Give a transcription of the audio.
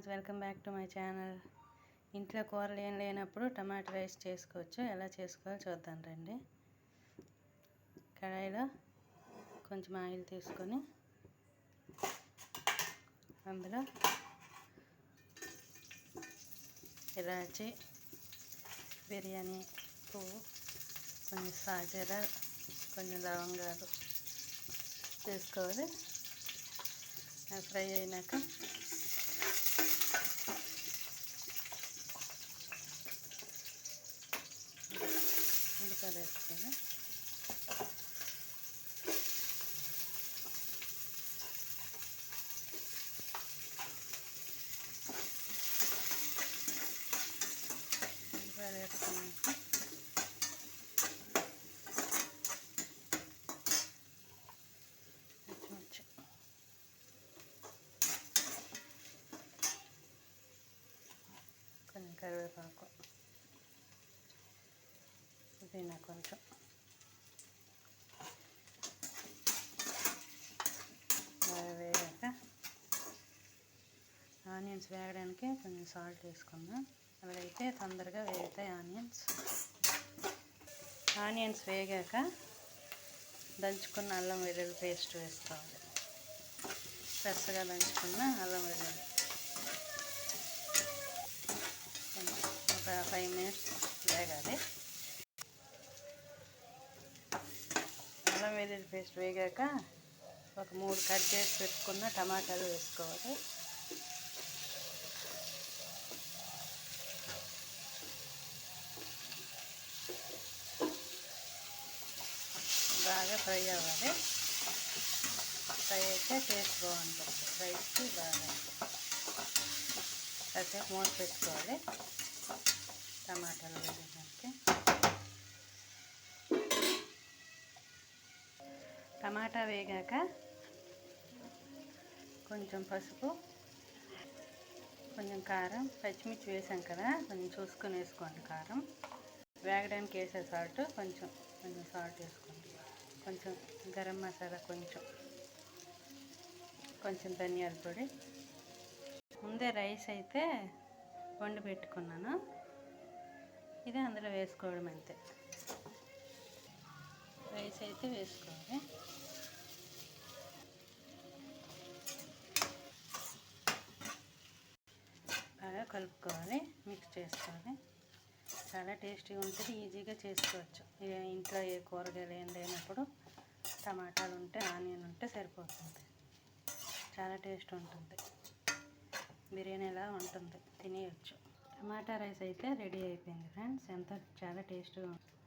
Friends welcome back to my channel. ఇంట్లో కూరలు ఏం లేనప్పుడు టమాటా రైస్ చేసుకోవచ్చు. ఎలా చేసుకోవాలో చూద్దాం రండి. కడాయిలో కొంచెం ఆయిల్ తీసుకొని అందులో ఇలాచి బిర్యానీ పువ్వు కొంచెం సాజీర కొంచెం లవంగాలు తీసుకోవాలి ఫ్రై అయినాక ఉల్లిపాయలు వేసుకొని ఉల్లిపాయలు వేసుకున్నాక పచ్చిమిర్చి కొంచెం కరివేపాకు పుదీనా కొంచెం. బాగా వేగాక ఆనియన్స్ వేగడానికి కొంచెం సాల్ట్ వేసుకుందాం. అవి అయితే తొందరగా వేగుతాయి ఆనియన్స్. ఆనియన్స్ వేగాక దంచుకున్న అల్లం వెల్లుల్లి పేస్ట్ వేసుకోవాలి. ఫ్రెష్గా దంచుకున్న అల్లం వెల్లుల్లి. ఒక ఫైవ్ మినిట్స్ వేగాలి అల్లం వెల్లుల్లి పేస్ట్ వేగాక ఒక మూడు కట్ చేసి పెట్టుకున్న టమాటాలు వేసుకోవాలి. బాగా ఫ్రై అవ్వాలి. ఫ్రై అయితే టేస్ట్ బాగుంటుంది. రైస్కి బాగా. కాసేపు మూత పెట్టుకోవాలి. టమాటాలు వేయడానికి టమాటా వేగాక కొంచెం పసుపు కొంచెం కారం పచ్చిమిర్చి వేసాం కదా కొంచెం చూసుకొని వేసుకోండి కారం. వేగడానికి వేసే సాల్ట్ కొంచెం కొంచెం సాల్ట్ వేసుకోండి. కొంచెం గరం మసాలా కొంచెం కొంచెం ధనియాల పొడి. ముందే రైస్ అయితే వండి పెట్టుకున్నాను. ఇది అందులో వేసుకోవడం అంతే. రైస్ అయితే వేసుకోవాలి. బాగా కలుపుకోవాలి మిక్స్ చేసుకోవాలి. చాలా టేస్టీగా ఉంటుంది ఈజీగా చేసుకోవచ్చు. ఇంట్లో ఏ కూరగాయలు ఏం లేనప్పుడు టమాటాలు ఉంటే ఆనియన్ ఉంటే సరిపోతుంది. చాలా టేస్ట్ ఉంటుంది. బిర్యానీ ఎలా ఉంటుంది తినేయచ్చు. టమాటా రైస్ అయితే రెడీ అయిపోయింది ఫ్రెండ్స్. ఎంత చాలా టేస్ట్గా ఉంటుంది